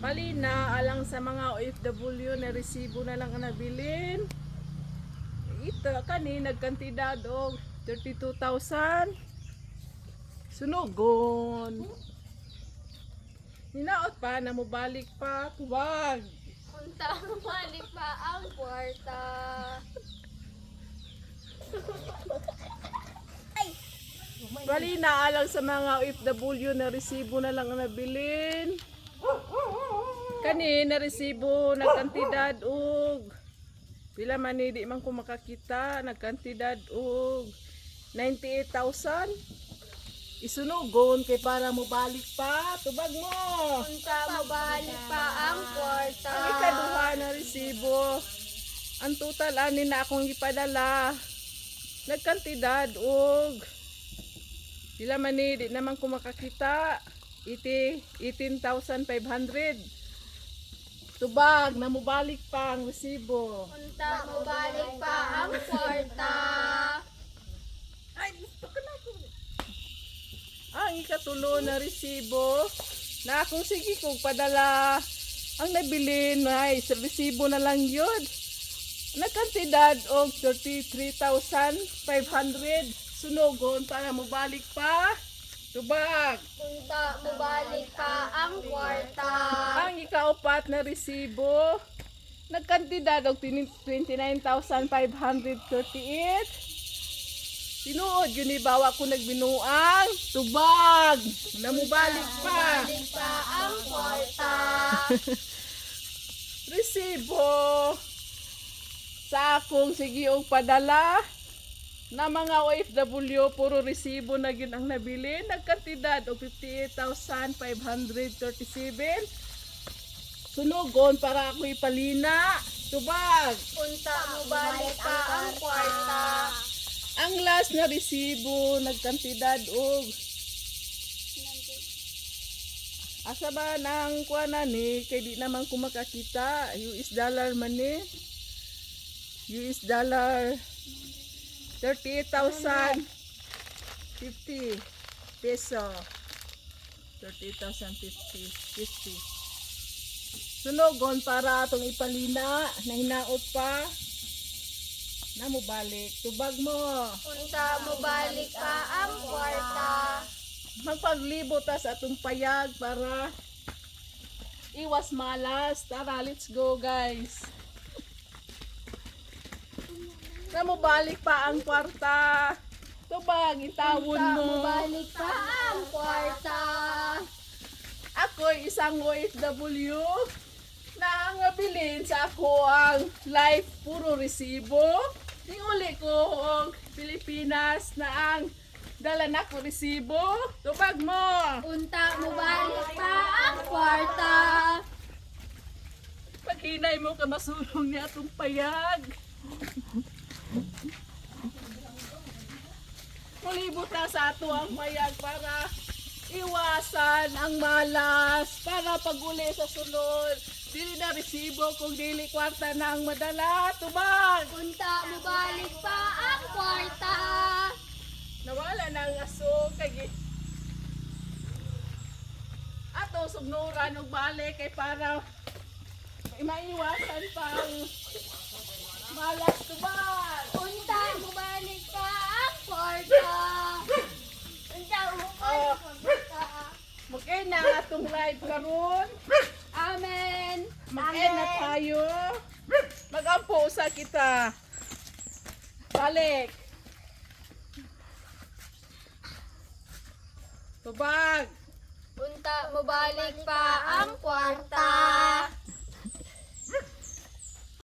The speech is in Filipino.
Bali na alang sa mga OFW na resibo na lang ang nabilin. Ito kani nagkantidad og 32,000. Sunugon. Hinaot pa na mobalik pa tuwag. Punta balik pa ang kwarta. Bali na alang sa mga OFW na resibo na lang ang nabilin. Kani na resibo nagkantidad og pila man ni di man ko makakita nagkantidad og 98,000 isunugon kay para mo balik pa. Tubag mo. Punta balik pa ang kwarta. ang ikaduha na resibo ang total ani na akong ipadala. Nagkantidad og pila man ni di naman ko makakita. 80 18,500 tubag na mubalik pa ang resibo Punta balik pa ang kwarta. Ay, gusto ko na ako. Ang ikatulo na resibo na akong sige kong padala ang nabilin ay resibo na lang yun. Nagkantidad og 33,500 sunugon para mabalik pa. Tubag. Punta balik pa ang kwarta. Ikaapat na resibo. Nagkantidad og 29,538 Tinuod yun ibawa ko nagbinuang tubag. Namubalik pa. Balik pa ang kwarta. resibo. Sa akong sige og padala. Na mga OFW puro resibo na gyud ang nabili. Nagkantidad og 58,537 sunugon para ako ipalina tubag. Punta balik pa ang kwarta. ang last na resibo nagkantidad og asa ba nang kuana ni? Kay di naman ko makakita. US dollar man ni. US dollar 38,050 peso. 38,050 50 sunogon para atong ipalina na hinaot pa na mo balik tubag mo Punta balik pa ang kwarta. magpaglibo ta sa atong payag para iwas malas. Tara, let's go guys. Na mo balik pa ang kwarta. Tubag, itawon Punta mo. balik pa ang kwarta. Ako isang OFW na ang bilin sa ako ang life puro resibo. Tinguli ko ang Pilipinas na ang dala na ko resibo. Tubag mo. Punta balik pa ang kwarta. Paghinay mo ka masulong niya itong payag. Mulibot na sa ato ang payag para iwasan ang malas para pag uli sa sunod. Dili na resibo kung dili kwarta na ang madala. Tubag! Punta balik pa ang kwarta. Nawala na ang aso kay Ato sugnuran og balik kay para maiwasan pang malas tubag. Punta balik pa ang kwarta. Punta balik pa ang kwarta. Mag-end na live karon. Amen. Mag-end na tayo. Mag-ampo sa kita. Balik. Tubag. Punta balik pa ang kwarta.